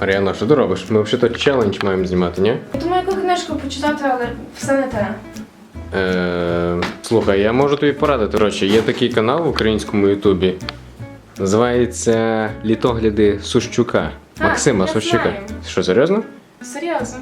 Мар'яна, що ти робиш? Ми взагалі челендж маємо знімати, ні? Думаю, яку книжку почитати, але все не те. Е, слухай, я можу тобі порадити. Коротше, є такий канал в українському Ютубі. Називається Літогляди Сущука. А, Максима я Сущука. знаю. Що, серйозно? Серйозно.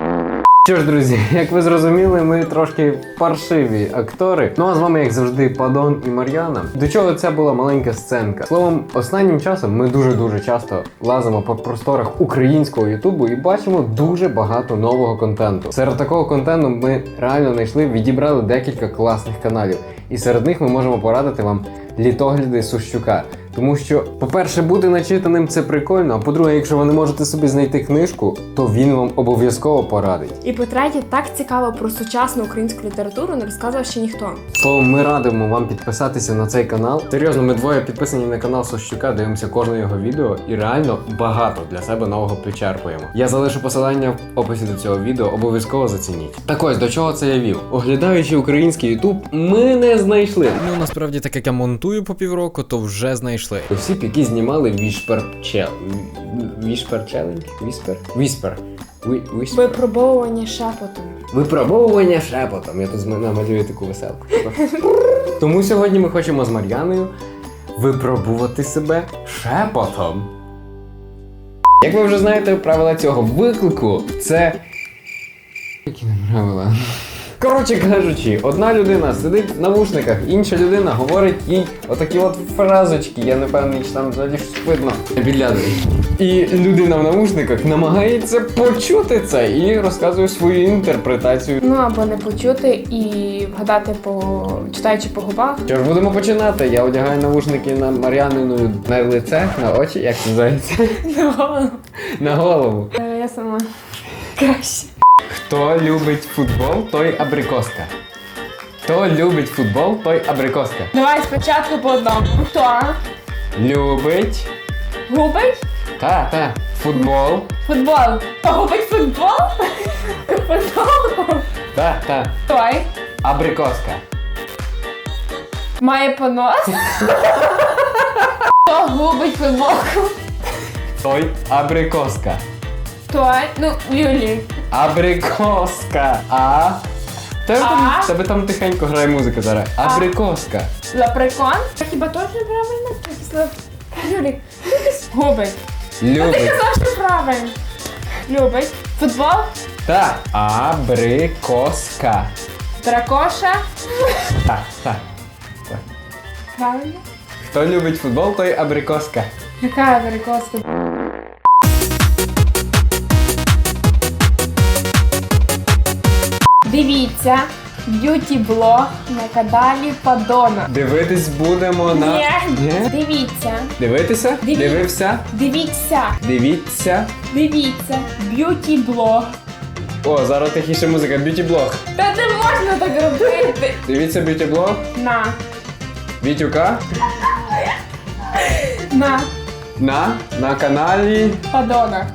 Що ж, друзі, як ви зрозуміли, ми трошки паршиві актори. Ну а з вами, як завжди, Падон і Мар'яна. До чого це була маленька сценка. Словом, останнім часом ми дуже-дуже часто лазимо по просторах українського Ютубу і бачимо дуже багато нового контенту. Серед такого контенту ми реально знайшли, відібрали декілька класних каналів. І серед них ми можемо порадити вам літогляди Сущука. Тому що, по-перше, бути начитаним це прикольно. А по-друге, якщо ви не можете собі знайти книжку, то він вам обов'язково порадить. І по-третє, так цікаво про сучасну українську літературу не розказував ще ніхто. Словом, ми радимо вам підписатися на цей канал. Серйозно, ми двоє підписані на канал Сощука, дивимося кожне його відео і реально багато для себе нового підчерпуємо. Я залишу посилання в описі до цього відео, обов'язково зацініть. Так ось до чого це я вів? Оглядаючи український Ютуб, ми не знайшли. Ну насправді, так як я монтую по півроку, то вже знайшли. Осіб, які знімали Вішпер Чел. Вішпер Челендж? Віспер? Віспер. Віспер. Випробовування шепотом. Випробовування шепотом. Я тут з- намалюю таку веселку. Тому сьогодні ми хочемо з Мар'яною випробувати себе шепотом. Як ви вже знаєте, правила цього виклику це. Які не правила? Коротше кажучи, одна людина сидить в навушниках, інша людина говорить їй отакі от фразочки, я не певний, чи там взагалі щось видно. Не. І людина в навушниках намагається почути це і розказує свою інтерпретацію. Ну або не почути і вгадати по читаючи по губах. Що ж, будемо починати. Я одягаю навушники на Мар'янину на лице, на очі, як називається? На голову. Е, Я сама краще. Хто любить футбол, той абрикоска. Хто любить футбол, той абрикоска. Давай спочатку по одному. Хто Любить. губить Та, та. Футбол. футбол? Хто губить футбол? Футбол? Та, та. Той Абрикоска. має понос. Хто губить футболку? Той абрикоска. Той, ну, Юлі. Абрикоска. А. Тебе там, А? тебе там тихенько грає музика зараз. Абрикоска. Лаприкон? А хіба теж неправильно? Якийсь лап... Юлік, якийсь губить. Ти Любить. казав, що правильно. Любить. Футбол? Та. Абрикоска. Дракоша? Так, так. Правильно. Хто любить футбол, той абрикоска. Яка америкоска? Дивіться б'юті-блог на каналі Падона. Дивитись будемо на. Ні. Ні? Дивіться, Дивитися? Диві- Дивився? дивіться, Дивіться. дивіться, б'юті-блог. О, зараз тихіше музика. Б'юті блог. Та не можна так робити. Дивіться б'юті блог. На, Вітюка. на, На. На каналі. Падона.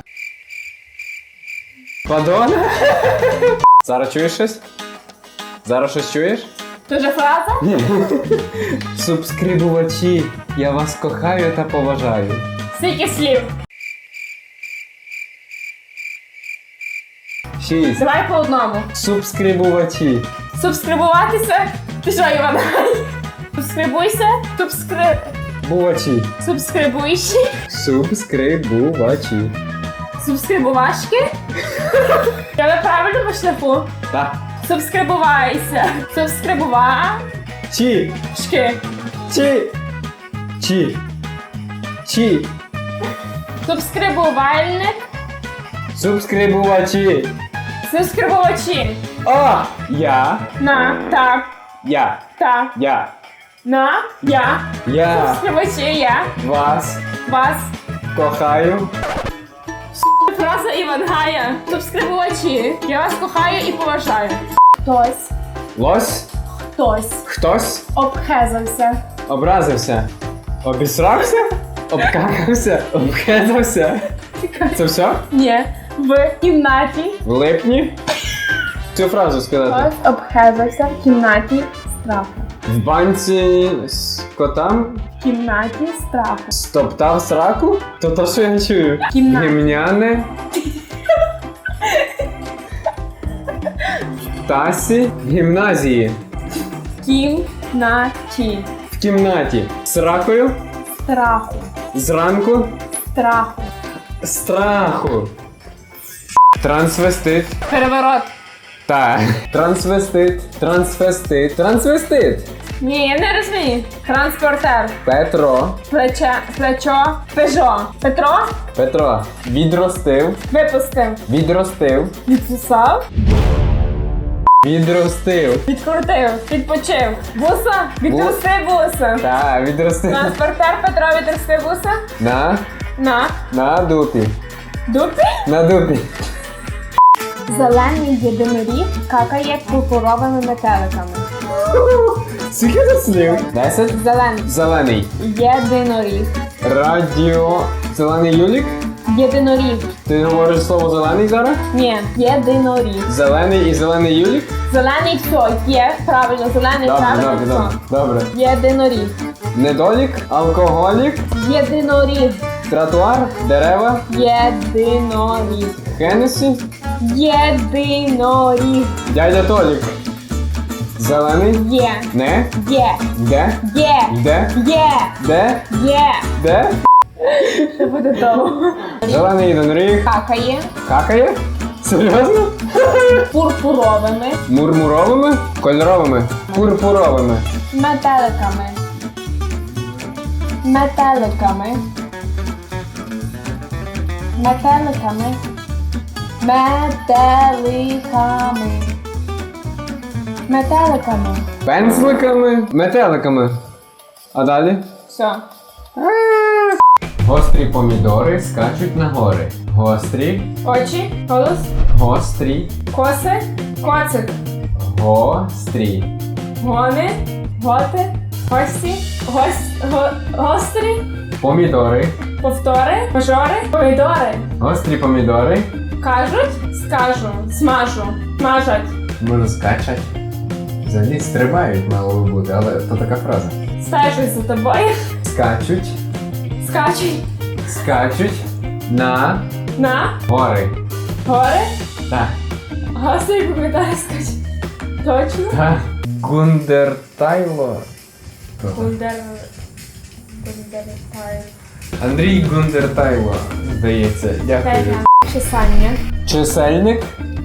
Падона. Зараз чуєш щось? Зараз щось чуєш? Тоже фраза? Субскрибувачі. Я вас кохаю та поважаю. Скільки слів? Шість. Давай по одному. Субскрибувачі. Субскрибуватися? Ти що, Іван? Субскрибуйся. Субскри... Бувачі. Субскрибуйші. Субскрибувачі. Субскрибувашки. Я по шляху? Та. Субскрибувайся. Субскрибувашки. Чі. Чі. Чі. Чі. Субскрибувальник. Субскрибувачі. Субскрибувачі. О! Я. На, так, Я. так. Я. На, я. Я Субскрибувачі, я. вас Вас. кохаю. Фраза Івангая. Субскрибувачі. Я вас кохаю і поважаю. Хтось. Лось. Хтось. Хтось Обхезався. образився. Обісрався? Обкакався? Обхезався. Це все? Ні. В кімнаті. В липні? Цю фразу сказати. Хтось обхезався в кімнаті страху. В банці з котам? кімнаті страху. Стоптав сраку? То то, що я чую. Кімна- Гімняне. Тасі гімназії. Кімнаті В кімнаті. Сракою. страху. Зранку. Страху. Страху. Трансвестит. Переворот. Так. Трансвестит. Трансвестит. Трансвестит. Ні, я не розумію. Транспортер. Петро. Плече, плечо, пежо. Петро Петро. Відростив. випустив. Відростив. Відсусав, Відростив. відкрутив, відпочив. Буса, відрости буса. Так, відростив. Транспортер Петро відрости буса. На. На На дупі. дупі. На дупі. Зелений єдиноріг какає пурпуровими метеликами. Скільки тут слів? Десять. Зелений Зелений. єдиноріг. Радіо. Зелений Юлік. Єдиноріг. Ти говориш слово зелений зараз? Ні, єдиноріг. Зелений і зелений Юлік? Зелений все, є, правильно, зелений Добре, правильно добре, все. добре. Добре. Єдиноріг. Недолік, алкоголік, Єдиноріг. тротуар, дерева, Єдиноріг. Хенесі, Єдиноріг. дядя Толік. Зелений. Є. Не. Є. Де. Є. Де. Є. Де. Є. Де. Це буде довго. Зелений єдиноріг. Какає Какає? Серйозно? пурпуровими Мурмуровими? Кольоровими. Пурпуровими. метеликами. Метеликами. Метеликами. Метеликами. Метеликами. Пензликами. Метеликами. А далі? Все. Гострі помідори скачуть на гори. Гострі. Очі, голос, Гострі. коси, коцик, Гострі. гони, готи, гості, гос, го, гострі, Помідори. повтори, пожори, помідори. Гострі помідори. Кажуть, скажу, смажу, смажать. Може скачать. Взагалі стрибають мало би бути, але то така фраза. Стежуть за тобою, Скачуть. скачуть Скачуть на на гори. гори, Так. гострі помідори скачуть. Точно? Так. Гундертайло. Гундер... Гундертайл. Андрій Гундертайло, здається. Дякую. Чесання. Чисельник.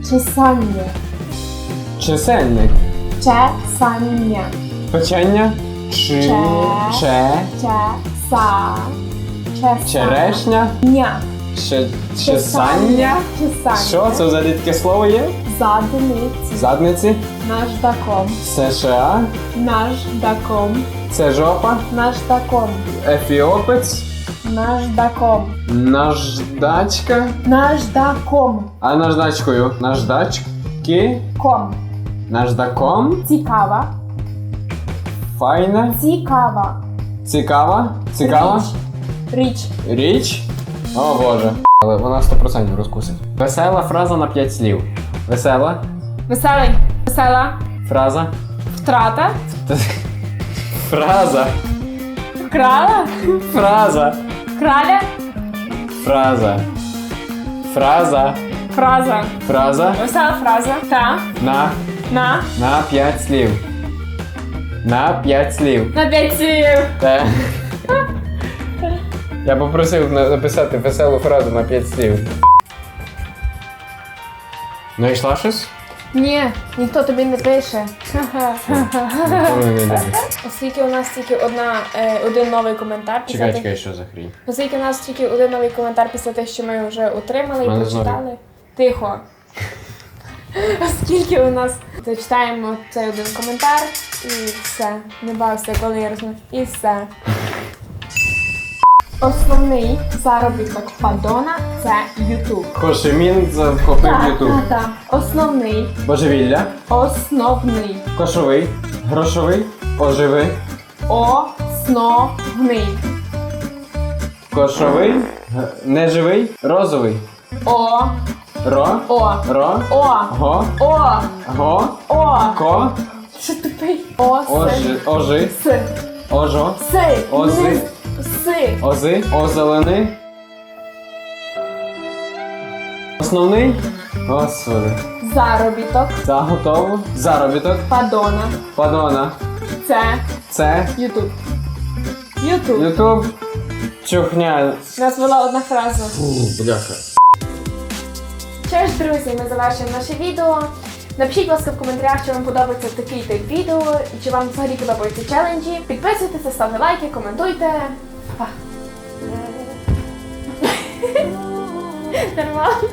Чесання. Чисельник. Чесання. Печення. Чи. Че. Че. Чеса. Чеса. Черешня. Ня. Че. Чесання. Чесання. Що це за таке слово є? Задниці. Задниці. Наждаком. США. Наждаком. Це жопа. Наждаком. Ефіопець. Наждаком. Наждачка. Наждаком. А наждачкою? Наждачки. Ком. Наждаком. Цікава. Файна. Цікава. Цікава. Цікава. Річ. Річ. Річ. О боже. Але вона 100% розкусить. Весела фраза на 5 слів. Весела. Веселий. Весела. Фраза. Втрата. Фраза. Крала. Фраза. Краля. Фраза. Фраза. Фраза. Фраза. Весела фраза. Та. На. На. На 5 слів. На 5 слів. На п'ять слів. Та. Я попросив на- написати веселу фразу на 5 слів. Знайшла щось? Ні, ніхто тобі не пише. Ніхто мене не любить. Оскільки у нас тільки одна, е, один новий коментар після Чекай, тих- чекай, що за хрінь. Оскільки у нас тільки один новий коментар після тих, що ми вже отримали і Мене знову. прочитали. Тихо. Оскільки у нас зачитаємо цей один коментар і все. Не бався, коли я розмовляю. І все. Основний заробіток Падона це Ютуб. Хошимін захопив Ютуб. так, так. Основний, Божевілля. основний, Кошовий. Грошовий. Оживи. основний. Кошовий. г- Неживий. Розовий. О, Ро. о, Ро. о, Го. о, Го. о. Ко. Що тупий? О, Ожи. Ожи. С. Ожо. Си. Ози. Си. Ози. Озелений. Основний. Господи. Заробіток. За готово. Заробіток. Падона. Падона. Це. Це. Ютуб. Ютуб. Ютуб. Чухня. У нас була одна фраза. Фу, бляха. Що ж, друзі, ми завершуємо наше відео. Напишіть, будь ласка, в коментарях, чи вам подобається такий тип відео, і чи вам взагалі подобаються челенджі. Підписуйтеся, ставте лайки, коментуйте. Па. Нормально.